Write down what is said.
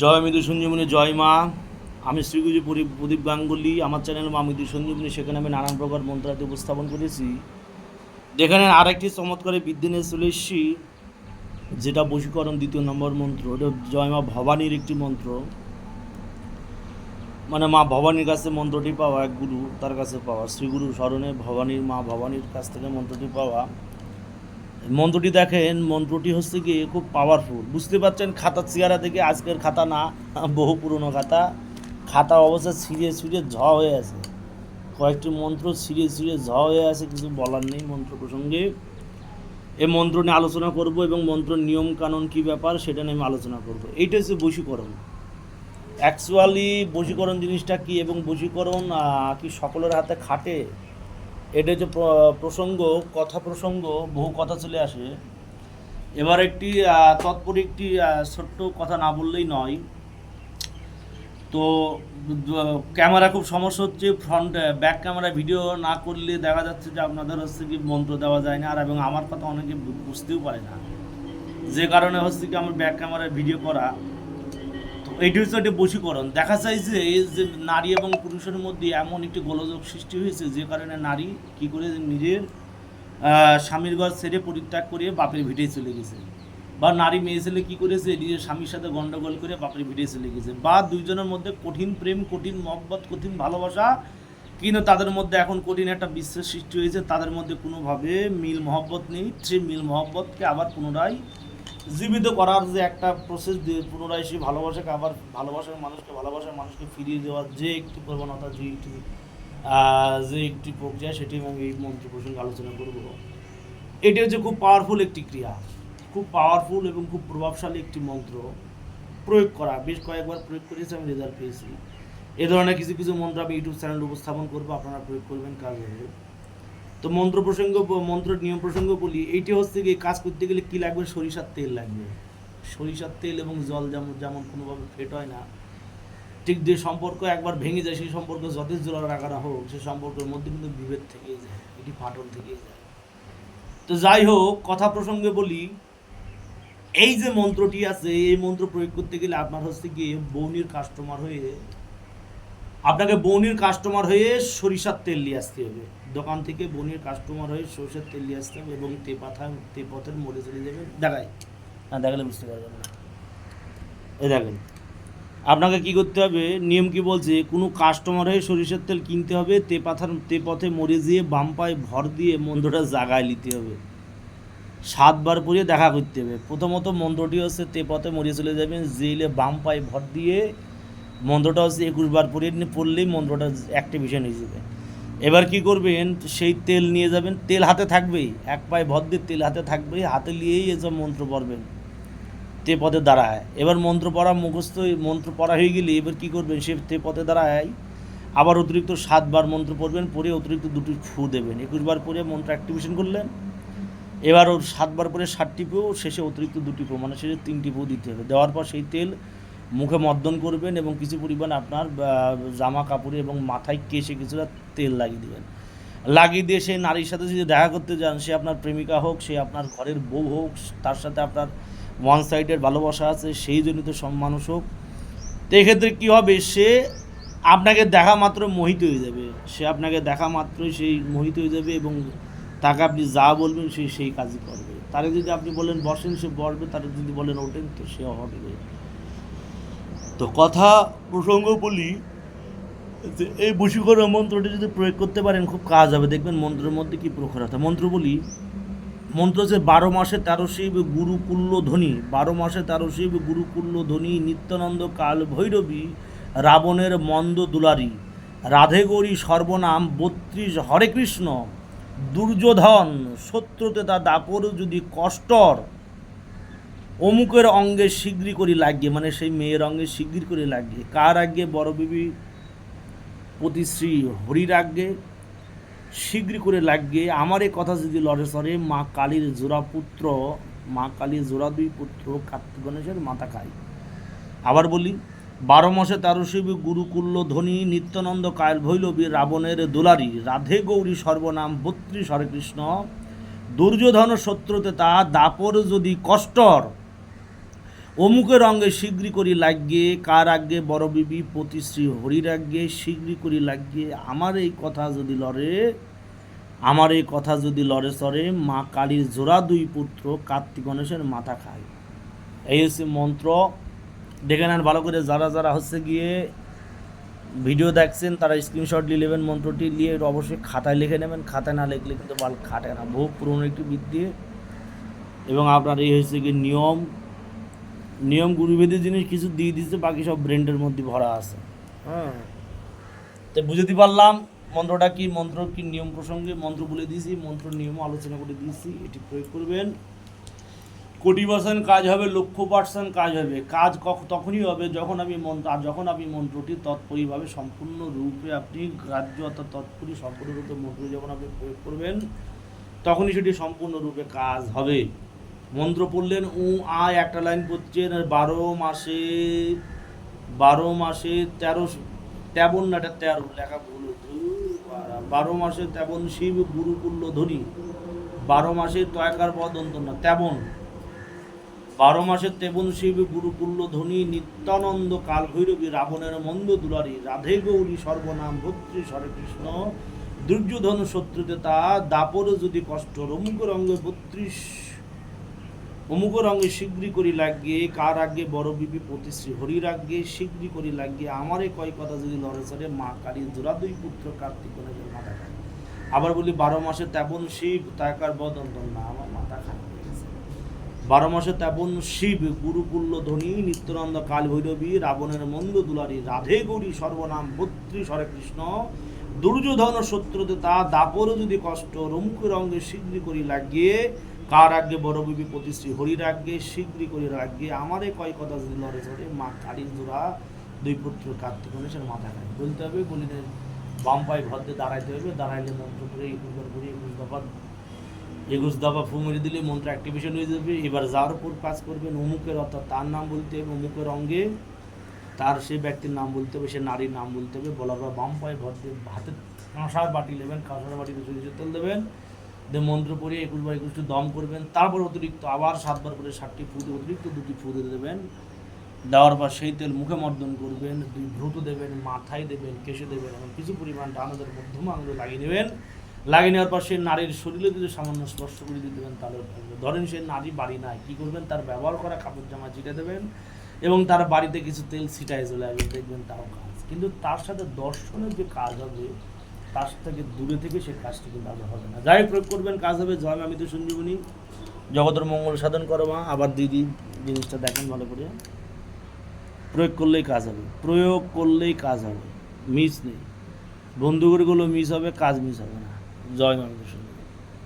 জয় মৃদু সঞ্জীবনী, জয় মা। আমি শ্রীগুজি প্রদীপ গাঙ্গুলি। আমার চ্যানেল মা মৃদু সঞ্জীবনী। সেখানে আমি নানান প্রকার মন্ত্রাদি উপস্থাপন করেছি। যেখানে আরেকটি চমৎকারে বিদ্যে চলে এসেছি যেটা বশীকরণ দ্বিতীয় নম্বর মন্ত্র। ওটা জয় মা ভবানীর একটি মন্ত্র। মানে মা ভবানীর কাছে মন্ত্রটি পাওয়া, এক গুরু তার কাছে পাওয়া। শ্রীগুরু স্মরণে ভবানীর মা ভবানীর কাছ থেকে মন্ত্রটি পাওয়া। মন্ত্রটি দেখেন, মন্ত্রটি হচ্ছে কি খুব পাওয়ারফুল বুঝতে পারছেন, খাতার চেহারা থেকে আজকের খাতা না, বহু পুরনো খাতা। খাতা অবস্থা ছিঁড়ে ছিঁড়ে ঝ হয়ে আছে। কয়েকটি মন্ত্র ছিঁড়ে ছিঁড়ে ঝ হয়ে আছে, কিছু বলার নেই মন্ত্র প্রসঙ্গে। এই মন্ত্র নিয়ে আলোচনা করব এবং মন্ত্র নিয়ম কানুন কী ব্যাপার সেটা নিয়ে আমি আলোচনা করব। এইটা হচ্ছে বশীকরণ। অ্যাকচুয়ালি বশীকরণ জিনিসটা কি এবং বশীকরণ কি সকলের হাতে খাটে? এটা হচ্ছে প্রসঙ্গ, কথা প্রসঙ্গ, বহু কথা চলে আসে। এবার একটি তৎপর একটি ছোট্ট কথা না বললেই নয়। তো ক্যামেরা খুব সমস্যা হচ্ছে ফ্রন্ট ব্যাক ক্যামেরা ভিডিও না করলে দেখা যাচ্ছে যে আপনাদের হচ্ছে কি মন্ত্র দেওয়া যায় না, আর এবং আমার কথা অনেকে বুঝতেও পারে না। যে কারণে হচ্ছে কি আমার ব্যাক ক্যামেরায় ভিডিও করা। তো এইটি হচ্ছে একটি বশীকরণ। দেখা যায় যে যে নারী এবং পুরুষের মধ্যে এমন একটি গোলযোগ সৃষ্টি হয়েছে যে কারণে নারী কি করে নিজের স্বামীর ঘর ছেড়ে পরিত্যাগ করে বাপের ভিটে চলে গেছে। বা নারী মেয়ে ছেলে কী করেছে, নিজের স্বামীর সাথে গণ্ডগোল করে বাপের ভিটে চলে গেছে। বা দুইজনের মধ্যে কঠিন প্রেম, কঠিন মহব্বত, কঠিন ভালোবাসা, কিন্তু তাদের মধ্যে এখন কঠিন একটা বিশ্বাস সৃষ্টি হয়েছে। তাদের মধ্যে কোনোভাবে মিল মহব্বত নেই। সেই মিল মহব্বতকে আবার পুনরায় জীবিত করার যে একটা প্রসেস দিয়ে পুনরায় সেই ভালোবাসাকে আবার ভালোবাসার মানুষকে ভালোবাসার মানুষকে ফিরিয়ে দেওয়ার যে একটি প্রবণতা, যে একটি যে একটি প্রক্রিয়া, সেটি আমি এই মন্ত্র প্রসঙ্গে আলোচনা করব। এটি হচ্ছে খুব পাওয়ারফুল একটি ক্রিয়া। খুব পাওয়ারফুল এবং খুব প্রভাবশালী একটি মন্ত্র প্রয়োগ করা। বেশ কয়েকবার প্রয়োগ করেছি, আমি রেজাল্ট পেয়েছি। এ ধরনের কিছু কিছু মন্ত্র আমি ইউটিউব চ্যানেল উপস্থাপন করব, আপনারা প্রয়োগ করবেন কাজ। তো মন্ত্র প্রসঙ্গ মন্ত্র নিয়ম প্রসঙ্গ বলি, এইটি হচ্ছে কি কাজ করতে গেলে কি লাগবে? সরিষার তেল লাগবে। সরিষার তেল এবং জল যেমন যেমন কোনোভাবে ফেট হয় না, ঠিক যে সম্পর্ক একবার ভেঙে যায়, সেই সম্পর্ক যথেষ্ট জোড়া রাখা হোক সেই সম্পর্কের মধ্যে কিন্তু বিভেদ থেকেই যায়, এটি ফাটল থেকেই যায়। তো যাই হোক, কথা প্রসঙ্গে বলি, এই যে মন্ত্রটি আছে, এই মন্ত্র প্রয়োগ করতে গেলে আপনার হচ্ছে গিয়ে বৌনির কাস্টমার হয়ে আপনাকে বৌনির কাস্টমার হয়ে সরিষার তেল নিয়ে আসতে হবে। দোকান থেকে বনির কাস্টমার হয়ে সরিষার তেল নিয়ে আসতে হবে এবং তেপাথা তেপথের মোড়ে চলে যাবেন। দেখাই। না দেখালে বুঝতে পারবেন না। এ দেখেন। আপনাকে কি করতে হবে? নিয়ম কি বলছে? কোনো কাস্টমার হয়ে সরিষার তেল কিনতে হবে তেপাথার তেপথে মরে দিয়ে বাম পায়ে ভর দিয়ে মন্ত্রটা জাগায় নিতে হবে। সাতবার পরিয়ে দেখা করতে হবে। প্রথমত মন্ত্রটি হচ্ছে তেপথে মরিয়ে চলে যাবেন জেলে বাম পায়ে ভর দিয়ে মন্ত্রটা হচ্ছে একুশ বার নিয়ে পড়লেই মন্ত্রটা অ্যাক্টিভেশন হয়ে যাবে। এবার কি করবেন, সেই তেল নিয়ে যাবেন, তেল হাতে থাকবেই, এক পায়ে দিয়ে তেল হাতে থাকবেই, হাতে নিয়েই এসব মন্ত্র পড়বেন। তে পদে দাঁড়ায়। এবার মন্ত্র পড়া মুখস্থ মন্ত্র পড়া হয়ে গেলে এবার কি করবেন, সে তে পদে দাঁড়ায়, আবার অতিরিক্ত সাতবার মন্ত্র পড়বেন পরে অতিরিক্ত দুটি ফু দেবেন। একুশ বার পরে মন্ত্র অ্যাক্টিভেশন করলেন, এবার ওর সাতবার পরে ষাটটি পো শেষে অতিরিক্ত দুটি পো মানে শেষে তিনটি পো দিতে হবে। দেওয়ার পর সেই তেল মুখে মর্দন করবেন এবং কিছু পরিমাণ আপনার জামা কাপড়ে এবং মাথায় কেশে কিছুটা তেল লাগিয়ে দেবেন। লাগিয়ে দিয়ে সেই নারীর সাথে যদি দেখা করতে যান, সে আপনার প্রেমিকা হোক, সে আপনার ঘরের বউ হোক, তার সাথে আপনার ওয়ান সাইডের ভালোবাসা আছে, সেই জনিত সব মানুষ হোক, তো এক্ষেত্রে কী হবে? সে আপনাকে দেখা মাত্র মোহিত হয়ে যাবে। সে আপনাকে দেখা মাত্রই সেই মোহিত হয়ে যাবে এবং তাকে আপনি যা বলবেন, সে সেই কাজই করবে। তারে যদি আপনি বলেন বসেন, সে বসবে, তারে যদি বলেন ওঠেন, তো সে হবে। তো কথা প্রসঙ্গ বলি যে এই বশীকরণ মন্ত্রটি যদি প্রয়োগ করতে পারেন, খুব কাজ হবে। দেখবেন মন্ত্রের মধ্যে কি প্রখরতা। মন্ত্র বলি, মন্ত্র হচ্ছে বারো মাসে তেরো শিব গুরুকুল্য ধ্বনি বারো মাসে তেরো শিব গুরুকুল্য ধ্বনি নিত্যানন্দ কাল ভৈরবী, রাবণের মন্দ দুলারি, রাধে গৌরী সর্বনাম বত্রিশ হরে কৃষ্ণ, দুর্যোধন শত্রুতে তা দাপর যদি কষ্টর অমুকের অঙ্গে শীঘ্রই করে লাগিয়ে মানে সেই মেয়ের অঙ্গে শীঘ্রই করে লাগিয়ে কার আগে বড় বিবি প্রতিশ্রী হরির আগে শীঘ্রই করে লাগিয়ে আমার এই কথা যদি লড়ে সরে মা কালীর জোড়া পুত্র, মা কালীর জোড়া দুই পুত্র, কার্তিক গণেশের মাথা খাই আবার বলি, বারো মাসে তেরো শিবী গুরুকুল্য ধ্বনি নিত্যানন্দ কায়ল ভৈলবী, রাবণের দোলারি, রাধে গৌরী সর্বনাম, বত্রিশ হরে কৃষ্ণ। দুর্যোধন শত্রুতে তা দাপর যদি কষ্টর অমুকের অঙ্গে শীঘ্রই করি লাগিয়ে, কার আগে বড় বিবি প্রতিশ্রী হরির আগে শীঘ্রই করি লাগিয়ে, আমার এই কথা যদি লড়ে, আমার এই কথা যদি লড়ে সরে মা কালীর জোড়া দুই পুত্র কার্তিক গণেশের মাথা খায়। এই হচ্ছে মন্ত্র। দেখে নেন ভালো করে যারা যারা হচ্ছে গিয়ে ভিডিও দেখছেন, তারা স্ক্রিনশট নিয়ে নেবেন মন্ত্রটি, নিয়ে অবশ্যই খাতায় লিখে নেবেন। খাতায় না লিখলে কিন্তু বাল খাটে না। বহু পুরনো একটি বিদ্যে। এবং আপনার এই হচ্ছে গিয়ে নিয়ম। নিয়ম গুরুবেদের জিনিস কিছু দিয়ে দিচ্ছে বাকি সব ব্রেন্ডের মধ্যে ভরা আছে। হ্যাঁ। তো বুঝতে পারলাম মন্ত্রটা কি মন্ত্র কি নিয়ম প্রসঙ্গে মন্ত্র বলে দিয়েছি মন্ত্র নিয়ম আলোচনা করে দিয়েছি এটি প্রয়োগ করবেন। কোটি পার্সেন্ট কাজ হবে লক্ষ পার্সেন্ট কাজ হবে। কাজ তখনই হবে যখন আমি মন্ত্র আর যখন আপনি মন্ত্রটি তৎপরিভাবে সম্পূর্ণ রূপে আপনি রাজ্য অর্থাৎ তৎপরি সম্পূর্ণরূপে মন্ত্র যখন আপনি প্রয়োগ করবেন তখনই সেটি সম্পূর্ণরূপে কাজ হবে। মন্ত্র পড়লেন, উ, আ, একটা লাইন পড়ছেন, আর বারো মাসে বারো মাসে তেরো তেবন না তেরো, লেখা ভুল। বারো মাসে তেবন শিব গুরুকুল্য ধরি বারো মাসে তয়কার পদ না, তেবন। বারো মাসে তেবন শিব গুরুকুল্য ধ্বনি নিত্যানন্দ কাল ভৈরবী, রাবণের মন্দ দুলারি, রাধে গৌরী, সর্বনাম ভদ্রী হরে কৃষ্ণ। দুর্যোধন শত্রুতে তা, দাপরে যদি কষ্ট, রঙ্গ রঙ্গে বত্রিশ অমুক রঙ্গে শীঘ্রই করি লাগিয়ে, কার আগে বড় বিপি প্রতিশ্রী হরির আগে শীঘ্রই করি লাগিয়ে, আমারে কয় কথা যদি লড়ে চড়ে, মা কালী জোড়া দুই পুত্র কার্তিক মাথা খায়। আবার বলি, বারো মাসে তেমন শিব তাকার বদন্তন না, আমার মাথা খায় বারো মাসে তেমন শিব, গুরুকুল্য ধ্বনি নিত্যানন্দ কাল ভৈরবী রাবণের মন্দ দুলারি, রাধে গৌরী, সর্বনাম বত্রিশ হরে কৃষ্ণ। দুর্যোধন শত্রুতে তা দাপর যদি কষ্ট রমুখ রঙ্গে শীঘ্রই করি লাগিয়ে কার আগে বড় বিবি প্রতিশ্রী হরির আগে শীঘ্রই করি লাগিয়ে আমারে কয় কথা যদি লড়ে চড়ে, মা কালীর জোড়া দুই পুত্র কার্তিক গণেশের মাথা খায়। বলতে হবে বলিতে বাম পায়ে ভর দিয়ে দাঁড়াইতে হবে। দাঁড়াইলে মন্ত্র করে একুশ বার করে একুশ দফা একুশ দফা ফু মেরে দিলে মন্ত্র অ্যাক্টিভেশন হয়ে যাবে। এবার যার উপর কাজ করবেন অমুকের, অর্থাৎ তার নাম বলতে হবে অমুকের অঙ্গে। তার সেই ব্যক্তির নাম বলতে হবে, সে নারীর নাম বলতে হবে। বলার বাম পায়ে ভর দিয়ে হাতে কাঁসার বাটি নেবেন, কাঁসার বাটিতে সরিষার তেল দেবেন। দিয়ে মন্ত্র পড়ে একুশ বার একুশটি দম করবেন, তারপর অতিরিক্ত আবার সাতবার করে ষাটটি ফু অতিরিক্ত দুটি ফু দেবেন। দেওয়ার পর সেই তেল মুখে মর্দন করবেন, দুই ভ্রুত দেবেন, মাথায় দেবেন, কেশে দেবেন এবং কিছু পরিমাণ ডানাদের মধ্যম আঙুলে লাগিয়ে নেবেন লাগিয়ে নেওয়ার পর সেই নারীর শরীরে যদি সামান্য স্পর্শ করে দিয়ে দেবেন, তাহলে। ধরেন সে নারী বাড়ি নাই, কী করবেন? তার ব্যবহার করা কাপড় জামা ছিটে দেবেন এবং তার বাড়িতে কিছু তেল ছিটায় চলে আসবে, দেখবেন তারও কাজ। কিন্তু তার সাথে দর্শনের যে কাজ হবে তার থেকে দূরে থেকে সে কাজটি কিন্তু আদৌ হবে না। যাই প্রয়োগ করবেন, কাজ হবে, জয় আমি তো সঞ্জীবনী। জগতের মঙ্গল সাধন করো মা, আবার দিদি জিনিসটা দেখেন ভালো করে। প্রয়োগ করলেই কাজ হবে, প্রয়োগ করলেই কাজ হবে, মিস নেই। বন্ধুগুলো মিস হবে, কাজ মিস হবে না। জয় মামিত